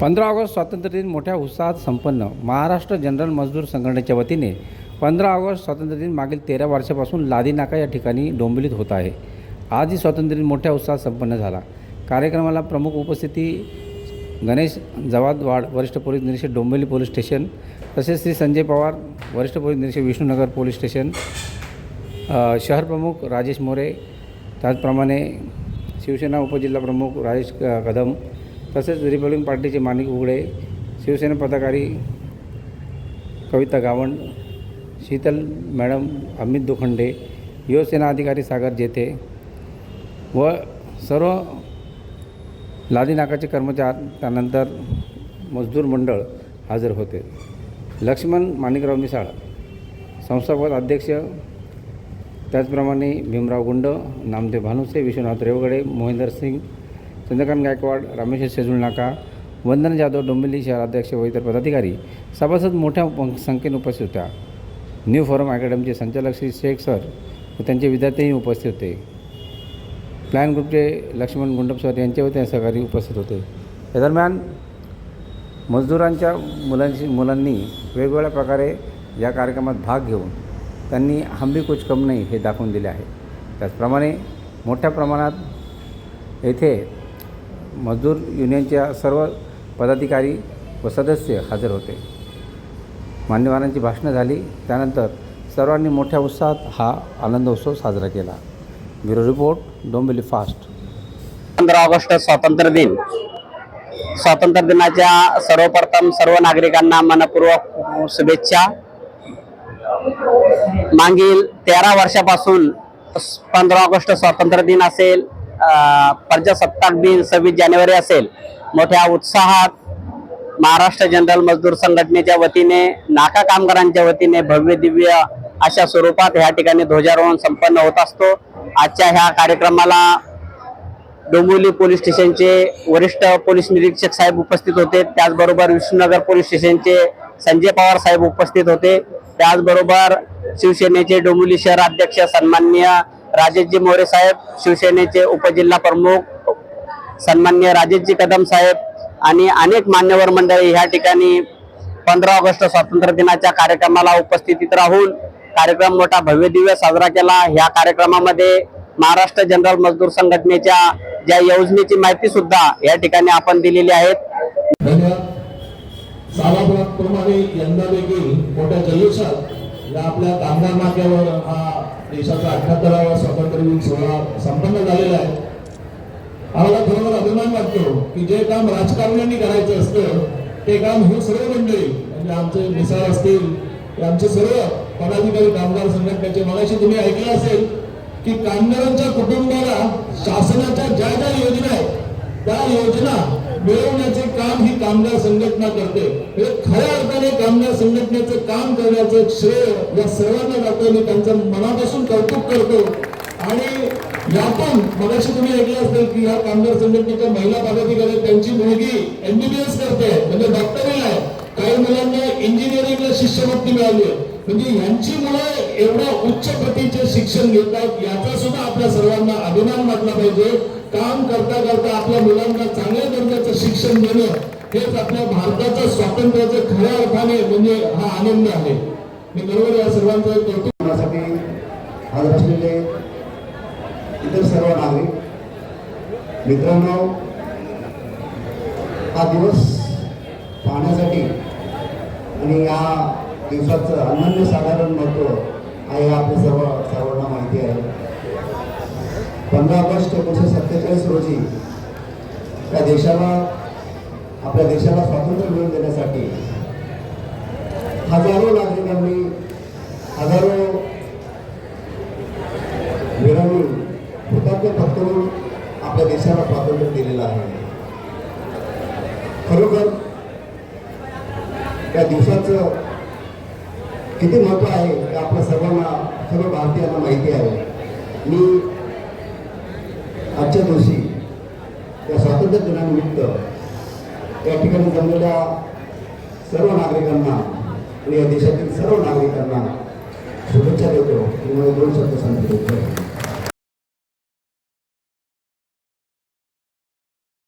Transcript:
पंधरा ऑगस्ट स्वातंत्र्य दिन मोठ्या उत्साहात संपन्न. महाराष्ट्र जनरल मजदूर संघटनेच्या वतीने पंधरा ऑगस्ट स्वातंत्र्य दिन मागील तेरा वर्षापासून लादी नाका या ठिकाणी डोंबिवलीत होत आहे. आजही स्वातंत्र्य दिन मोठ्या उत्साहात संपन्न झाला. कार्यक्रमाला प्रमुख उपस्थिती गणेश जवादवाड वरिष्ठ पोलीस निरीक्षक डोंबिवली पोलीस स्टेशन तसेच श्री संजय पवार वरिष्ठ पोलीस निरीक्षक विष्णुनगर पोलीस स्टेशन शहर प्रमुख राजेश मोरे त्याचप्रमाणे शिवसेना उपजिल्हा प्रमुख राजेश कदम तसेच रिपब्लिकन पार्टीचे माणिक उघडे शिवसेना पदाधिकारी कविता गावंड शीतल मॅडम अमित दुखंडे युवसेना अधिकारी सागर जेते व सर्व लादी नाकाचे कर्मचारी त्यानंतर मजदूर मंडळ हजर होते. लक्ष्मण माणिकराव मिसाळ संस्थापक अध्यक्ष त्याचप्रमाणे भीमराव गुंड नामदेव भानुसे विश्वनाथ रेवगडे मोहिंदर सिंग चंद्रकांत गायकवाड रामेश्वर शेजूळ नाका वंदन जाधव डोंबिवली शहराध्यक्ष व इतर पदाधिकारी सभासद मोठ्या संख्येने उपस्थित होत्या. न्यू फॉरम अकॅडमीचे संचालक श्री शेख सर व त्यांचे विद्यार्थीही उपस्थित होते. प्लॅन ग्रुपचे लक्ष्मण गुंडप सर यांचे व सहकारी उपस्थित होते. या दरम्यान मजदुरांच्या मुलांशी मुलांनी वेगवेगळ्या प्रकारे या कार्यक्रमात भाग घेऊन त्यांनी हंबी कुछ कम नाही हे दाखवून दिले आहे. त्याचप्रमाणे मोठ्या प्रमाणात येथे मजदूर युनियनच्या सर्व पदाधिकारी व सदस्य हजर होते. मान्यवरांची भाषणं झाली त्यानंतर सर्वांनी मोठ्या उत्साहात हा आनंदोत्सव साजरा केला. Bureau report Dombivli fast. पंधरा ऑगस्ट स्वातंत्र्य दिन. स्वातंत्र्य दिनाच्या सर्वप्रथम सर्व नागरिकांना मनपूर्वक शुभेच्छा. मागील तेरा वर्षापासून पंधरा ऑगस्ट स्वातंत्र्य दिन असेल. प्रजासत्ताक दिन सव्वीस जानेवारी असेल. मोठ्या उत्साहात महाराष्ट्र जनरल मजदूर संघटनेच्या वतीने नाका कामगारांच्या वतीने भव्य दिव्य अशा स्वरूपात ह्या ठिकाणी ध्वजारोहण संपन्न होत असतो. आजच्या ह्या कार्यक्रमाला डोंबिवली पोलीस स्टेशनचे वरिष्ठ पोलीस निरीक्षक साहेब उपस्थित होते. त्याचबरोबर विष्णुनगर पोलीस स्टेशनचे संजय पवार साहेब उपस्थित होते. त्याचबरोबर शिवसेनेचे डोंबिवली शहर अध्यक्ष सन्माननीय राजेशजी मोरे साहेब शिवसेनेचे उपजिल्हा प्रमुख सन्मान्य राजेशजी कदम साहेब आणि अनेक मान्यवर मंडळी ह्या ठिकाणी पंधरा ऑगस्ट स्वातंत्र्य दिनाच्या कार्यक्रमाला उपस्थितीत राहून कार्यक्रम मोठा भव्य दिव्य साजरा केला. ह्या कार्यक्रमामध्ये महाराष्ट्र जनरल मजदूर संघटनेच्या ज्या योजनेची माहिती सुद्धा या ठिकाणी आपण दिलेली आहेत. धन्यवाद. सालाप्रमाणे यंदा देखील मोठ्या जल्लोषात या आपल्या कामगार नाक्यावर हा देशाचा अठ्याहत्तरावा स्वातंत्र्य दिन सोहळा संपन्न झालेला आहे. आम्हाला खरोखर अभिमान वाटतो की जे काम राजकारण्यांनी करायचं असतं ते काम हे सर्व मंडळी म्हणजे आमचे मिसाळ असतील आमचे सर्व पदाधिकारी कामगार संघटनेचे मगाशी तुम्ही ऐकलं असेल की कामगारांच्या कुटुंबाला शासनाच्या ज्या ज्या योजना आहेत त्या योजना मिळवण्याचे काम ही कामगार संघटना करते. हे खऱ्या अर्थाने कामगार संघटनेचं काम करण्याचं श्रेय या सर्वांना जातो मी त्यांचं मनापासून कौतुक करतो. आणि यातून मगाशी तुम्ही ऐकलं असेल की या कामगार संघटनेच्या महिला पदाधिकारी त्यांची मुलगी एमबीबीएस करते. म्हणजे डॉक्टरही आहे. काही मुलांना इंजिनिअरिंगला शिष्यवृत्ती मिळाली. म्हणजे यांची मुलं एवढ्या उच्च प्रतीचे शिक्षण घेतात याचा सुद्धा आपल्या सर्वांना अभिमान वाटला पाहिजे. काम करता करता आपल्या मुलांना चांगल्या दर्जाचं शिक्षण देणं हेच आपल्या भारताचं स्वातंत्र्याचं खऱ्या अर्थाने म्हणजे हा आनंद आहे. मी बरोबर या सर्वांचं कौतुक करण्यासाठी हजर असलेले इतर सर्व नागरिक. मित्रांनो हा दिवस पाहण्यासाठी दिवसाचं अनन्यसाधारण महत्त्व आहे हे आपल्या सर्व सर्वांना माहिती आहे. पंधरा ऑगस्ट एकोणीसशे सत्तेचाळीस रोजी त्या देशाला आपल्या देशाला स्वातंत्र्य मिळवून देण्यासाठी हजारो नागरिकांनी हजारो वीरांनी हुतात्म्य पत्करून आपल्या देशाला स्वातंत्र्य दिलेलं आहे. खरोखर त्या दिवसाचं किती महत्त्व आहे? हे आपल्या सर्वांना सर्व भारतीयांना माहिती आहे. मी आजच्या दिवशी या स्वातंत्र्य दिनानिमित्त या ठिकाणी जमलेल्या सर्व नागरिकांना आणि या देशातील सर्व नागरिकांना शुभेच्छा देतो. आणि मला दोन शब्द सांगतो.